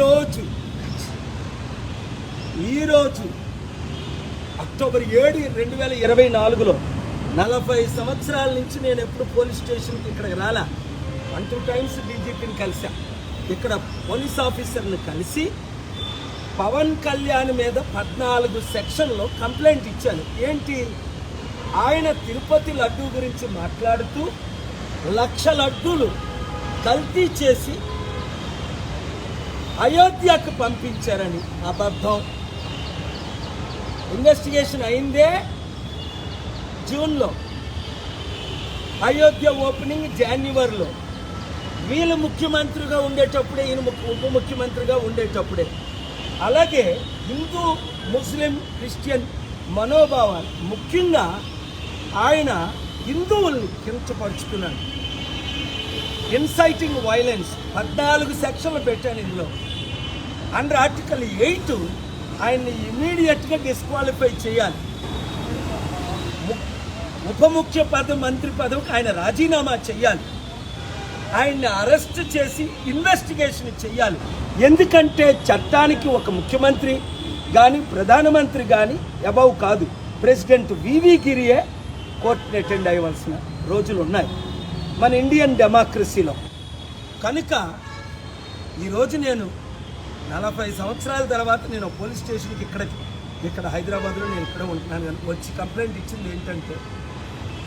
ఈరోజు ఈరోజు అక్టోబర్ ఏడు రెండు వేల ఇరవై నాలుగులో నలభై సంవత్సరాల నుంచి నేను ఎప్పుడు పోలీస్ స్టేషన్కి ఇక్కడికి రాలా. వన్ టూ టైమ్స్ డీజీపీని కలిసా ఇక్కడ పోలీస్ ఆఫీసర్ని కలిసి పవన్ కళ్యాణ్ మీద పద్నాలుగు సెక్షన్లో కంప్లైంట్ ఇచ్చాను ఏంటి? ఆయన తిరుపతి లడ్డూ గురించి మాట్లాడుతూ లక్ష లడ్డూలు కల్తీ చేసి అయోధ్యకు పంపించారని అబద్ధం. ఇన్వెస్టిగేషన్ అయిందే జూన్లో. అయోధ్య ఓపెనింగ్ జాన్యువరిలో. వీళ్ళు ముఖ్యమంత్రిగా ఉండేటప్పుడే ఈయన ఉప ముఖ్యమంత్రిగా ఉండేటప్పుడే. అలాగే హిందూ ముస్లిం క్రిస్టియన్ మనోభావాలు ముఖ్యంగా ఆయన హిందువుల్ని కించపరుచుకున్నాడు. ఇన్సైటింగ్ వైలెన్స్ పద్నాలుగు సెక్షన్లు పెట్టాను ఇందులో. అండర్ ఆర్టికల్ ఎయిట్ ఆయన్ని ఇమీడియట్గా డిస్క్వాలిఫై చేయాలి. ము- ఉప ముఖ్య పద మంత్రి పదవికి ఆయన రాజీనామా చేయాలి. ఆయన్ని అరెస్ట్ చేసి ఇన్వెస్టిగేషన్ చేయాలి. ఎందుకంటే చట్టానికి ఒక ముఖ్యమంత్రి కానీ ప్రధానమంత్రి కానీ అబౌవ్ కాదు. ప్రెసిడెంట్ వివి గిరియే కోర్టుని అటెండ్ అయ్యవలసిన రోజులు ఉన్నాయి. మన ఇండియన్ డెమోక్రసీలో కనుక ఈరోజు నేను నలభై సంవత్సరాల తర్వాత నేను పోలీస్ స్టేషన్కి ఇక్కడ ఇక్కడ హైదరాబాద్లో నేను ఇక్కడ ఉంటున్నాను. కానీ వచ్చి కంప్లైంట్ ఇచ్చింది ఏంటంటే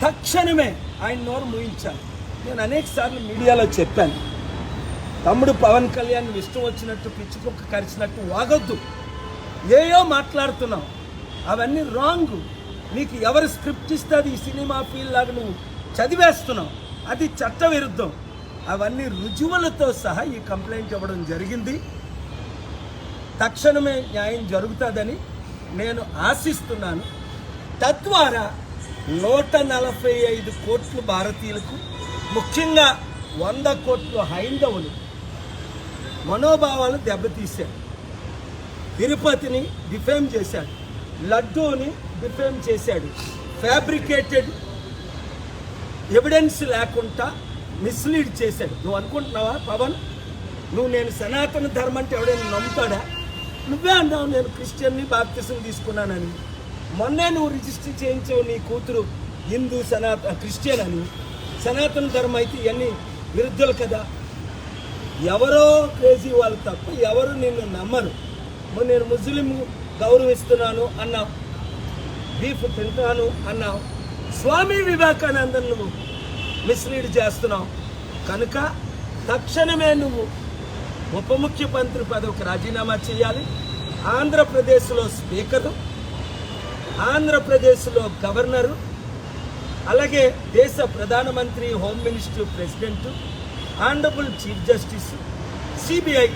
తక్షణమే ఆయన నోరు ముయించాను నేను అనేక సార్లు మీడియాలో చెప్పాను. తమ్ముడు పవన్ కళ్యాణ్ ఇష్టం వచ్చినట్టు పిచ్చిపొక్క కరిచినట్టు వాగొద్దు. ఏయో మాట్లాడుతున్నావు. అవన్నీ రాంగ్. నీకు ఎవరు స్క్రిప్ట్ ఇస్తే అది ఈ సినిమా ఫీల్ లాగా నువ్వు చదివేస్తున్నావు. అది చట్టవిరుద్ధం. అవన్నీ రుజువులతో సహా ఈ కంప్లైంట్ ఇవ్వడం జరిగింది. తక్షణమే న్యాయం జరుగుతుందని నేను ఆశిస్తున్నాను. తద్వారా నూట నలభై ఐదు కోట్లు భారతీయులకు ముఖ్యంగా వంద కోట్లు హైందవులు మనోభావాలు దెబ్బతీశాడు తిరుపతిని డిఫేమ్ చేశాడు. లడ్డూని డిఫేమ్ చేశాడు. ఫ్యాబ్రికేటెడ్ ఎవిడెన్స్ లేకుండా మిస్లీడ్ చేశాడు. నువ్వు అనుకుంటున్నావా పవన్? నువ్వు నేను సనాతన ధర్మం అంటే ఎవడైనా నమ్ముతాడా? నువ్వే అన్నావు నేను క్రిస్టియన్ని బాప్తిసం తీసుకున్నానని. మొన్నే నువ్వు రిజిస్టర్ చేయించావు నీ కూతురు హిందూ సనాతన క్రిస్టియన్ అని. సనాతన ధర్మం అయితే ఇవన్నీ విరుద్ధులు కదా. ఎవరో క్రేజీ వాళ్ళు తప్ప ఎవరు నిన్ను నమ్మరు. నేను ముస్లిం గౌరవిస్తున్నాను అన్నావు. బీఫ్ తింటాను అన్నావు. స్వామి వివేకానందన్ నువ్వు మిస్లీడ్ చేస్తున్నావు. కనుక తక్షణమే నువ్వు ఉప ముఖ్యమంత్రి పదవికి రాజీనామా చేయాలి. ఆంధ్రప్రదేశ్లో స్పీకరు ఆంధ్రప్రదేశ్లో గవర్నరు అలాగే దేశ ప్రధానమంత్రి home minister president honourable chief justice CBI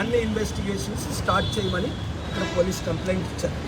అన్ని ఇన్వెస్టిగేషన్స్ స్టార్ట్ చేయమని ఇక్కడ పోలీస్ కంప్లైంట్ ఇచ్చారు.